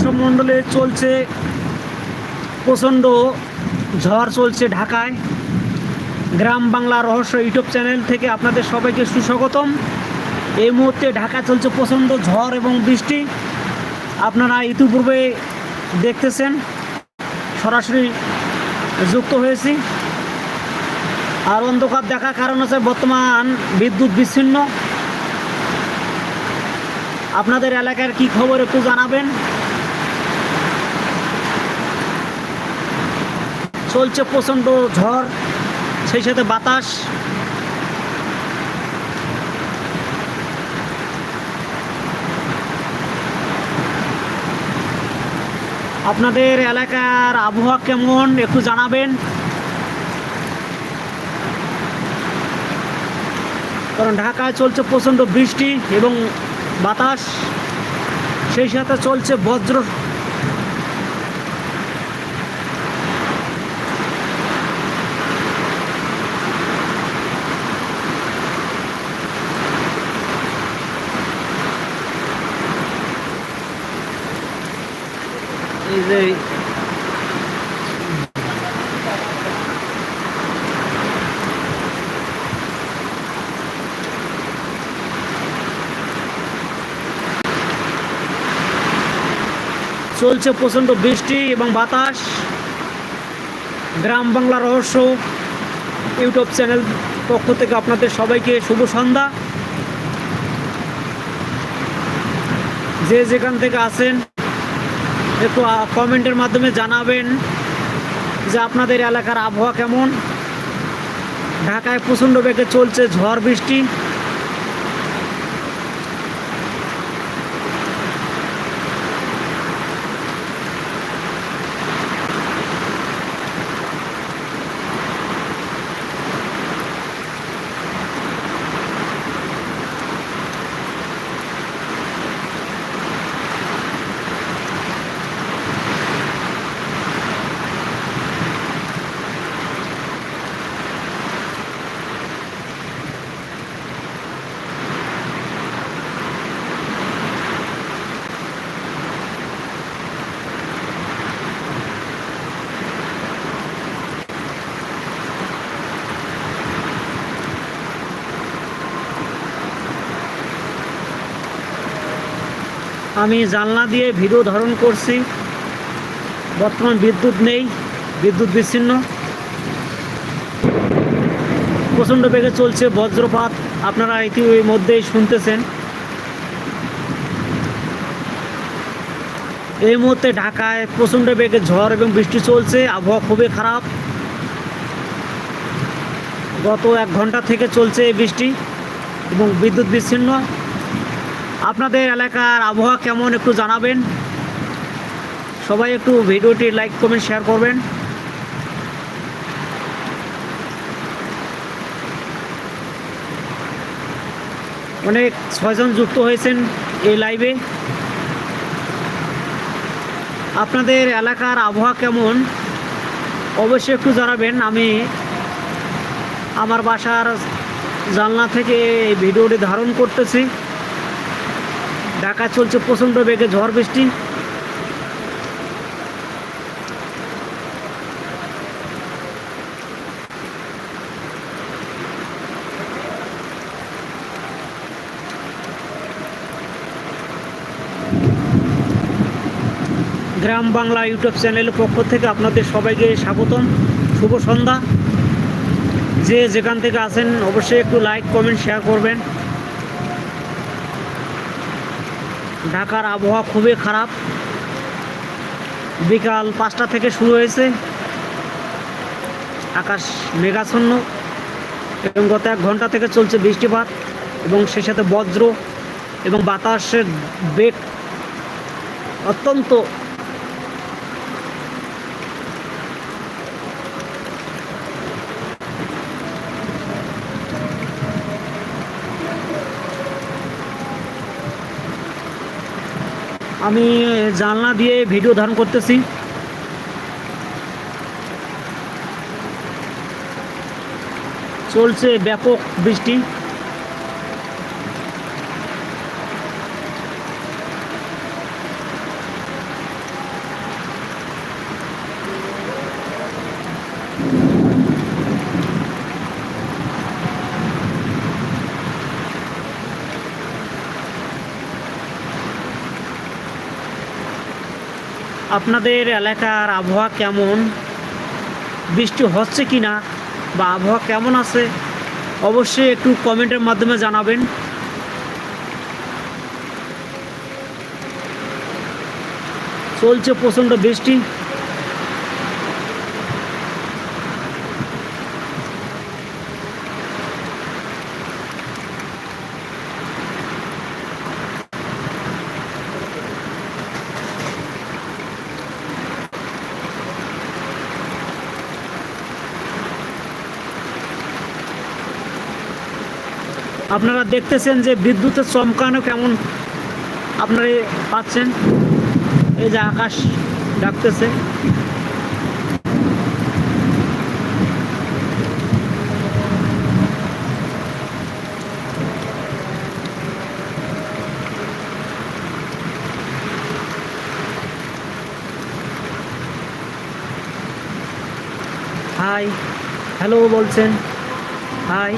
মণ্ডলে চলছে প্রচণ্ড ঝড় চলছে ঢাকায়। গ্রাম বাংলা রহস্য ইউটিউব চ্যানেল থেকে আপনাদের সবাইকে সুস্বাগতম। এই মুহূর্তে ঢাকা চলছে প্রচণ্ড ঝড় এবং বৃষ্টি। আপনারা ইতিপূর্বে দেখতেছেন, সরাসরি যুক্ত হয়েছি। আর অন্ধকার দেখার কারণ হচ্ছে বর্তমান বিদ্যুৎ বিচ্ছিন্ন। আপনাদের এলাকার কি খবর একটু জানাবেন। চলছে প্রচণ্ড ঝড়, সেই সাথে বাতাস। আপনাদের এলাকার আবহাওয়া কেমন, একটু জানাবেন? কারণ ঢাকায় চলছে প্রচণ্ড বৃষ্টি এবং বাতাস, সেই সাথে চলছে বজ্র চলছে। প্রচণ্ড বৃষ্টি এবং বাতাস। গ্রাম বাংলা রহস্য ইউটিউব চ্যানেল পক্ষ থেকে আপনাদের সবাইকে শুভ সন্ধ্যা। যে যেখান থেকে আছেন একটু কমেন্টের মাধ্যমে জানাবেন যে আপনাদের এলাকার আবহাওয়া কেমন? ঢাকায় প্রচণ্ড বেগে চলছে ঝড় বৃষ্টি। আমি জানলা দিয়ে ভিডিও ধারণ করছি। বর্তমান বিদ্যুৎ নেই, বিদ্যুৎ বিচ্ছিন্ন। প্রচণ্ড বেগে চলছে বজ্রপাত, আপনারা ইতিমধ্যেই শুনতেছেন। এই মুহূর্তে ঢাকায় প্রচণ্ড বেগে ঝড় এবং বৃষ্টি চলছে, আবহাওয়া খুবই খারাপ। গত এক ঘণ্টা থেকে চলছে এই বৃষ্টি এবং বিদ্যুৎ বিচ্ছিন্ন। আপনাদের এলাকার আবহাওয়া কেমন একটু জানাবেন। সবাই একটু ভিডিওটি লাইক কমেন্ট শেয়ার করবেন। অনেক ছয়জন যুক্ত হয়েছেন এই লাইভে আপনাদের এলাকার আবহাওয়া কেমন? অবশ্যই একটু জানাবেন। আমি আমার বাসার জানলা থেকে এই ভিডিওটি ধারণ করতেছি। ঢাকা চলছে প্রচণ্ড বেগে, ঝড় বৃষ্টি। গ্রাম বাংলা ইউটিউব চ্যানেলের পক্ষ থেকে আপনাদের সবাইকে স্বাগতম। শুভ সন্ধ্যা। যে যেখান থেকে আসেন অবশ্যই একটু লাইক কমেন্ট শেয়ার করবেন। ঢাকার আবহাওয়া খুবই খারাপ। বিকাল পাঁচটা থেকে শুরু হয়েছে। আকাশ মেঘাচ্ছন্ন। এবং গত এক ঘণ্টা থেকে চলছে বৃষ্টিপাত এবং সেই সাথে বজ্র এবং বাতাসের বেগ অত্যন্ত আমি জানলা দিয়ে ভিডিও ধারণ করতেছি। চলছে ব্যাপক বৃষ্টি। আপনাদের এলাকার আবহাওয়া কেমন? বৃষ্টি হচ্ছে কি না বা আবহাওয়া কেমন আছে? অবশ্যই একটু কমেন্টের মাধ্যমে জানাবেন। চলছে প্রচণ্ড বৃষ্টি। আপনারা দেখতেছেন যে বিদ্যুতের চমকানো কেমন আপনারা পাচ্ছেন? এই যে আকাশ ডাকতেছে। হাই, হ্যালো বলছেন। হাই,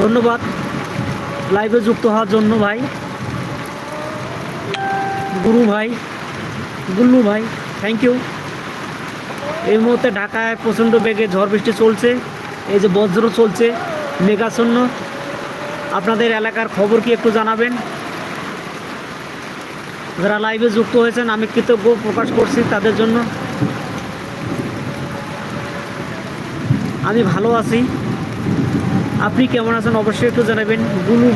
ধন্যবাদ। লাইভে যুক্ত হওয়ার জন্য ভাই। গুরু ভাই, গুল্লু ভাই থ্যাংক ইউ এই মুহূর্তে ঢাকায় প্রচণ্ড বেগে ঝড় বৃষ্টি চলছে, এই যে বজ্র চলছে, মেঘাচ্ছন্ন। আপনাদের এলাকার খবর কি একটু জানাবেন? যারা লাইভে যুক্ত হয়েছেন, আমি কৃতজ্ঞ প্রকাশ করছি তাদের জন্য। আমি ভালো আছি। আপনি কেমন আছেন অবশ্যই একটু জানাবেন। গুলু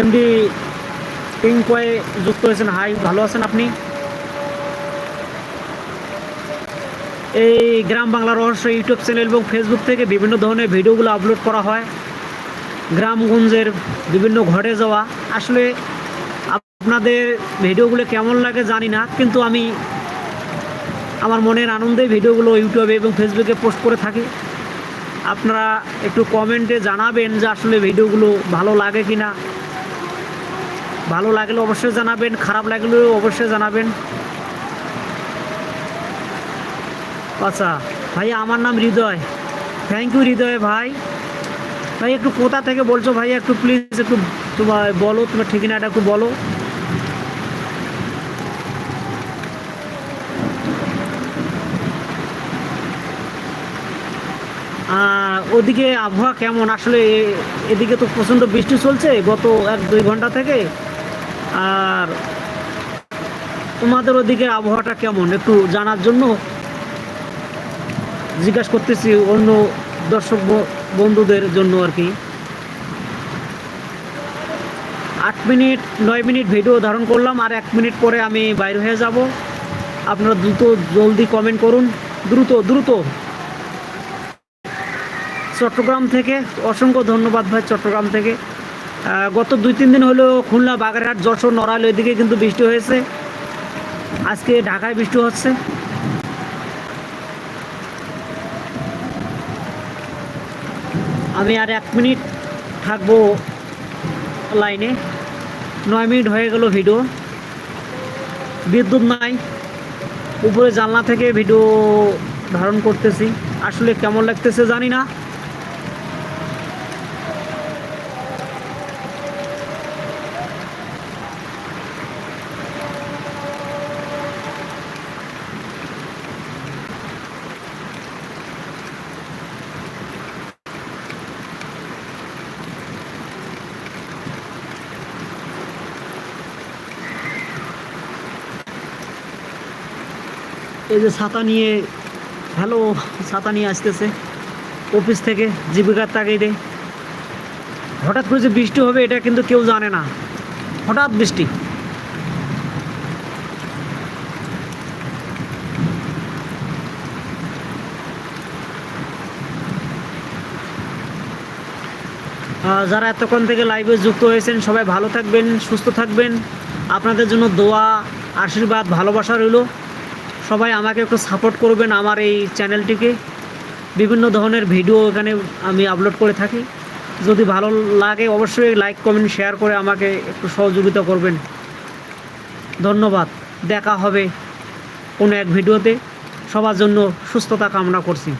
এমডি পিঙ্কয়ে যুক্ত হয়েছেন। হাই, ভালো আছেন আপনি? এই গ্রাম বাংলা রহস্য ইউটিউব চ্যানেল এবং ফেসবুক থেকে বিভিন্ন ধরনের ভিডিওগুলো আপলোড করা হয়। গ্রামগঞ্জের বিভিন্ন ঘরে যাওয়া। আসলে আপনাদের ভিডিওগুলো কেমন লাগে জানি না, কিন্তু আমি আমার মনের আনন্দে ভিডিওগুলো ইউটিউবে এবং ফেসবুকে পোস্ট করে থাকি। আপনারা একটু কমেন্টে জানাবেন যে আসলে ভিডিওগুলো ভালো লাগে কি না ভালো লাগলে অবশ্যই জানাবেন, খারাপ লাগলেও অবশ্যই জানাবেন। আচ্ছা ভাই, আমার নাম হৃদয়। থ্যাংক ইউ হৃদয় ভাই। ভাই, একটু কোথা থেকে বলছো ভাই? একটু প্লিজ একটু তোমার বলো, তোমার ঠিকানাটা একটু বলো। ওদিকে আবহাওয়া কেমন? আসলে এদিকে তো প্রচণ্ড বৃষ্টি চলছে গত এক দুই ঘণ্টা থেকে। আর তোমাদের ওদিকে আবহাওয়াটা কেমন? একটু জানার জন্য জিজ্ঞাসা করতেছি অন্য দর্শক বন্ধুদের জন্য আর কি। আট মিনিট, নয় মিনিট ভিডিও ধারণ করলাম, আর এক মিনিট পরে আমি বাইরে হয়ে যাব। আপনারা দ্রুত জলদি কমেন্ট করুন। দ্রুত দ্রুত। চট্টগ্রাম থেকে, অসংখ্য ধন্যবাদ ভাই চট্টগ্রাম থেকে। গত দুই, তিন দিন হলো খুলনা, বাগেরহাট, যশোর, নড়াইল এদিকে কিন্তু বৃষ্টি হয়েছে। আজকে ঢাকায় বৃষ্টি হচ্ছে। আমি আর এক মিনিট থাকব লাইনে। নয় মিনিট হয়ে গেল ভিডিও। বিদ্যুৎ নাই। উপরে জানলা থেকে ভিডিও ধারণ করতেছি। আসলে কেমন লাগতেছে জানি না। এই যে ছাতা নিয়ে হ্যালো ছাতা নিয়ে আসতেছে। অফিস থেকে জীবিকার তাগিদে। হঠাৎ করে যে বৃষ্টি হবে, এটা কিন্তু কেউ জানে না। হঠাৎ বৃষ্টি। যারা এতক্ষণ থেকে লাইভে যুক্ত হয়েছেন, সবাই ভালো থাকবেন, সুস্থ থাকবেন। আপনাদের জন্য দোয়া, আশীর্বাদ, ভালোবাসা রইল। সবাই আমাকে একটু সাপোর্ট করবেন আমার এই চ্যানেলটিকে বিভিন্ন ধরনের ভিডিও এখানে আমি আপলোড করে থাকি। যদি ভালো লাগে অবশ্যই লাইক কমেন্ট শেয়ার করে আমাকে একটু সহযোগিতা করবেন। ধন্যবাদ। দেখা হবে কোনো এক ভিডিওতে সবার জন্য সুস্থতা কামনা করছি।